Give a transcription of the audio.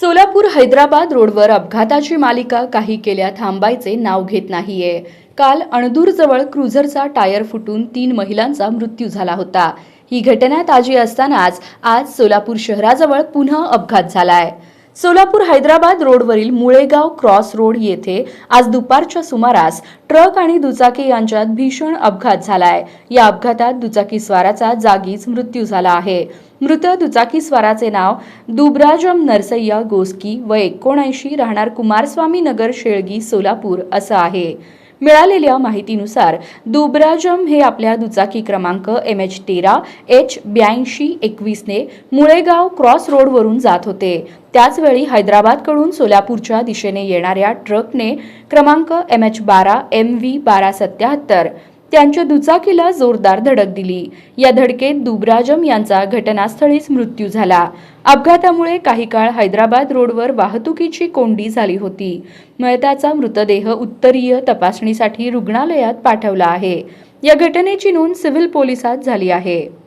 सोलापूर हैदराबाद रोडवर अपघाताची मालिका काही केल्या थांबायचे नाव घेत नाहीये. काल अणदूरजवळ क्रुझरचा टायर फुटून तीन महिलांचा मृत्यू झाला होता. ही घटना ताजी असतानाच आज सोलापूर शहराजवळ पुन्हा अपघात झालाय. सोलापूर हैदराबाद रोडवरील मुळेगाव क्रॉस रोड येथे आज दुपारच्या सुमारास ट्रक आणि दुचाकी यांच्यात भीषण अपघात झालाय. या अपघातात दुचाकी स्वाराचा जागीच मृत्यू झाला आहे. मृत दुचाकी स्वाराचे नाव दुबराजम नरसय्या गोस्की व एकोणऐंशी राहणार कुमारस्वामी नगर शेळगी सोलापूर असं आहे. मिळालेल्या माहितीनुसार दुबराजम हे आपल्या दुचाकी क्रमांक एम एच तेरा एच ब्याऐंशी एकवीसने मुळेगाव क्रॉस रोडवरून जात होते. त्याचवेळी हैदराबादकडून सोलापूरच्या दिशेने येणाऱ्या ट्रकने क्रमांक एम एच बारा एम व्ही बारा सत्याहत्तर त्यांच्या दुचाकीला जोरदार धडक दिली. या धडकेत दुबराजम यांचा घटनास्थळीच मृत्यू झाला. अपघातामुळे काही काळ हैदराबाद रोडवर वाहतुकीची कोंडी झाली होती. मयताचा मृतदेह उत्तरीय तपासणीसाठी रुग्णालयात पाठवला आहे. या घटनेची नोंद सिव्हिल पोलिसात झाली आहे.